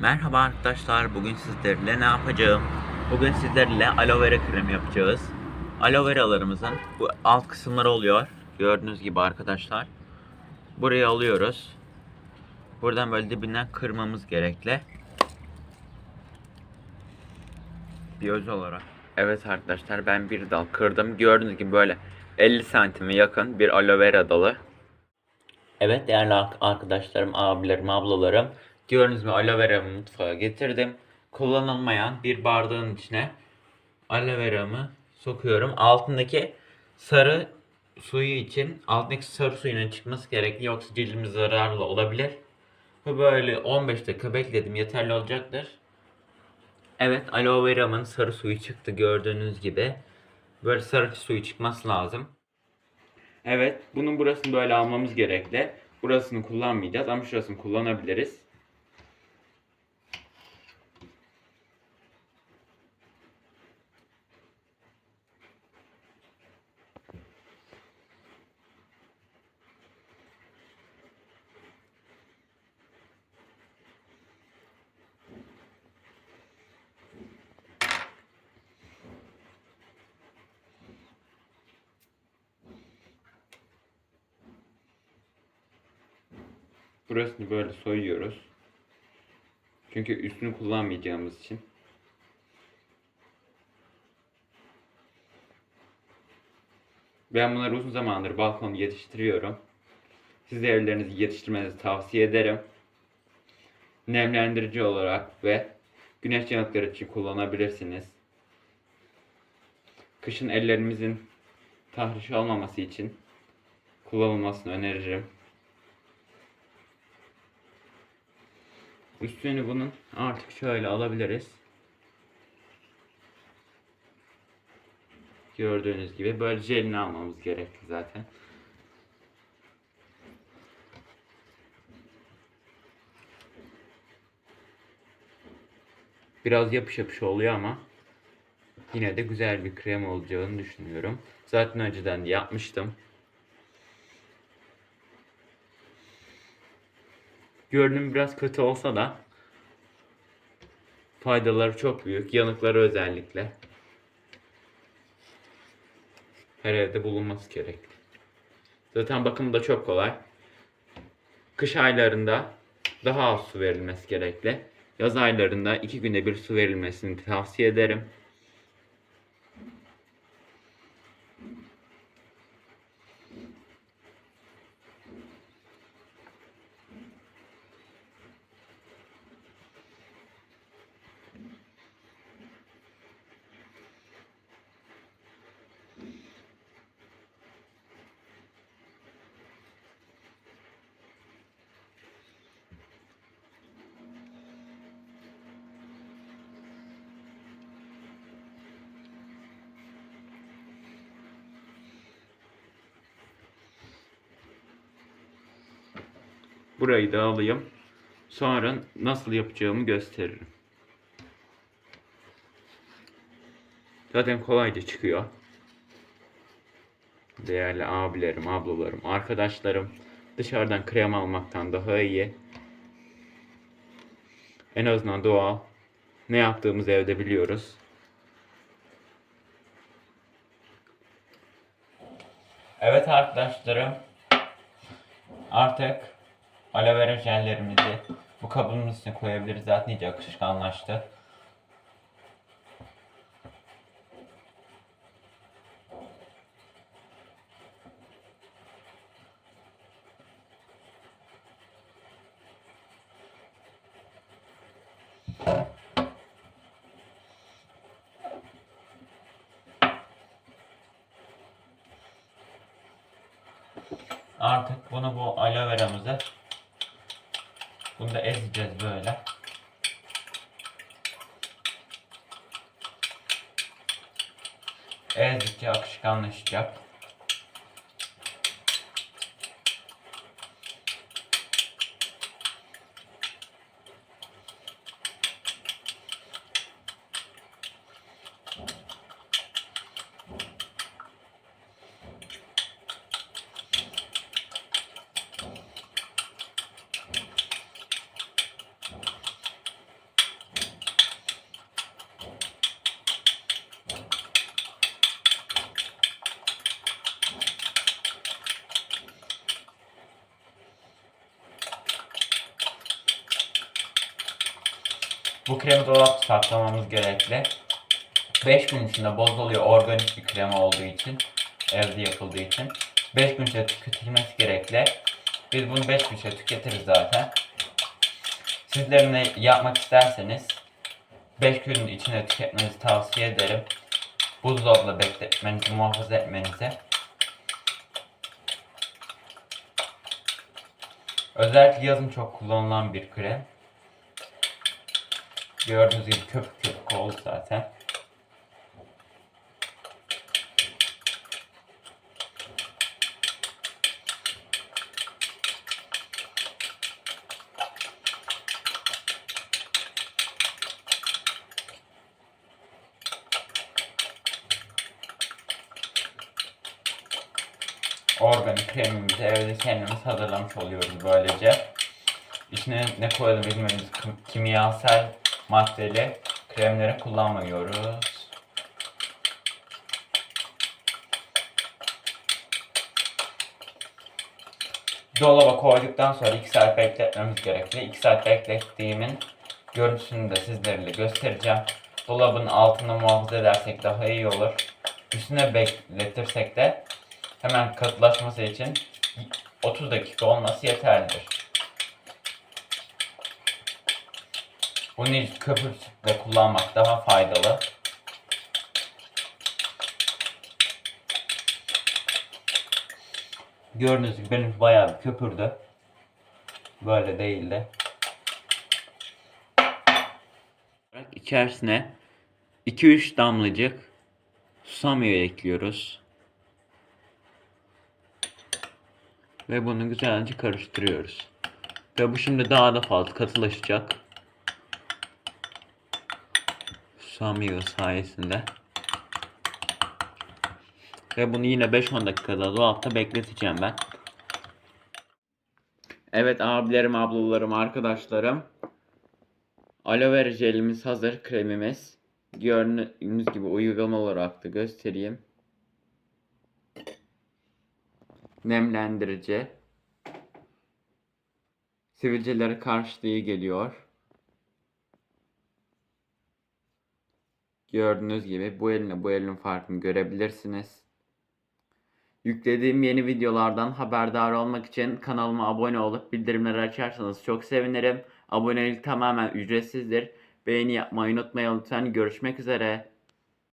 Merhaba arkadaşlar. Bugün sizlerle ne yapacağım? Bugün sizlerle aloe vera kremi yapacağız. Aloe veralarımızın bu alt kısımları oluyor. Gördüğünüz gibi arkadaşlar. Buraya alıyoruz. Buradan böyle dibinden kırmamız gerekli. Bir öz olarak. Evet arkadaşlar ben bir dal kırdım. Gördüğünüz gibi böyle 50 santime yakın bir aloe vera dalı. Evet değerli ar- arkadaşlarım, abilerim, ablalarım. Gördüğünüz gibi aloe veramı mutfağa getirdim. Kullanılmayan bir bardağın içine aloe veramı sokuyorum. Altındaki sarı suyu için altındaki sarı suyunun çıkması gerekli yoksa cildimiz zararlı olabilir. Bu böyle 15 dakika bekledim yeterli olacaktır. Evet aloe veramın sarı suyu çıktı gördüğünüz gibi. Böyle sarı suyu çıkması lazım. Evet, bunun burasını böyle almamız gerekli. Burasını kullanmayacağız ama şurasını kullanabiliriz. Burasını böyle soyuyoruz. Çünkü üstünü kullanmayacağımız için. Ben bunları uzun zamandır balkonda yetiştiriyorum. Siz de evlerinizi yetiştirmenizi tavsiye ederim. Nemlendirici olarak ve güneş yanıkları için kullanabilirsiniz. Kışın ellerimizin tahriş olmaması için kullanılmasını öneririm. Üstünü bunun artık şöyle alabiliriz. Gördüğünüz gibi böyle jelini almamız gerekli zaten. Biraz yapış yapış oluyor ama yine de güzel bir krem olacağını düşünüyorum. Zaten önceden de yapmıştım. Görünüm biraz kötü olsa da faydaları çok büyük. Yanıkları özellikle. Her evde bulunması gerekli. Zaten bakımı da çok kolay. Kış aylarında daha az su verilmesi gerekli. Yaz aylarında iki günde bir su verilmesini tavsiye ederim. Burayı da alayım. Sonra nasıl yapacağımı gösteririm. Zaten kolayca çıkıyor. Değerli abilerim, ablalarım, arkadaşlarım dışarıdan krem almaktan daha iyi. En azından doğal. Ne yaptığımızı evde biliyoruz. Evet arkadaşlarım. Artık aloe vera jellerimizi bu kabın üstüne koyabiliriz. Zaten iyice akışkanlaştı. Artık bunu bu aloe veramızı bunu da ezeceğiz böyle. Ezdikçe akışkanlaşacak. Bu kremi dolapta saklamamız gerekli. 5 gün içinde bozuluyor organik bir krem olduğu için. Evde yapıldığı için. 5 gün içinde tüketilmesi gerekli. Biz bunu 5 gün içinde tüketiriz zaten. Sizlerin de yapmak isterseniz 5 gün içinde tüketmenizi tavsiye ederim. Buzdolabında bekletmenizi, muhafaza etmenizi. Özellikle yazın çok kullanılan bir krem. Gördüğünüz gibi köpük köpük oldu zaten. Organik kremimizi evde kendimiz hazırlamış oluyoruz böylece. İçine ne koyalım bilmediğimiz kim- kimyasal maddeli kremleri kullanmıyoruz. Dolaba koyduktan sonra 2 saat bekletmemiz gerekli. 2 saat beklettiğimin görüntüsünü de sizlerle göstereceğim. Dolabın altını muhafaza edersek daha iyi olur. Üstüne bekletirsek de hemen katılaşması için 30 dakika olması yeterlidir. Bunu hiç köpük sütle kullanmak daha faydalı. Gördüğünüz gibi benim bayağı bir köpürdü. Böyle değildi. İçerisine 2-3 damlacık susam yağı ekliyoruz. Ve bunu güzelce karıştırıyoruz. Ve bu şimdi daha da fazla katılaşacak. Yağı sayesinde. Ve bunu yine 5-10 dakikada dolapta bekleteceğim ben. Evet abilerim, ablalarım, arkadaşlarım. Aloe vera jelimiz hazır, kremimiz. Gördüğünüz gibi uygulama olarak da göstereyim. Nemlendirici. Sivilcelere karşı iyi geliyor. Gördüğünüz gibi bu elinle bu elin farkını görebilirsiniz. Yüklediğim yeni videolardan haberdar olmak için kanalıma abone olup bildirimleri açarsanız çok sevinirim. Abonelik tamamen ücretsizdir. Beğeni yapmayı unutmayın lütfen. Görüşmek üzere.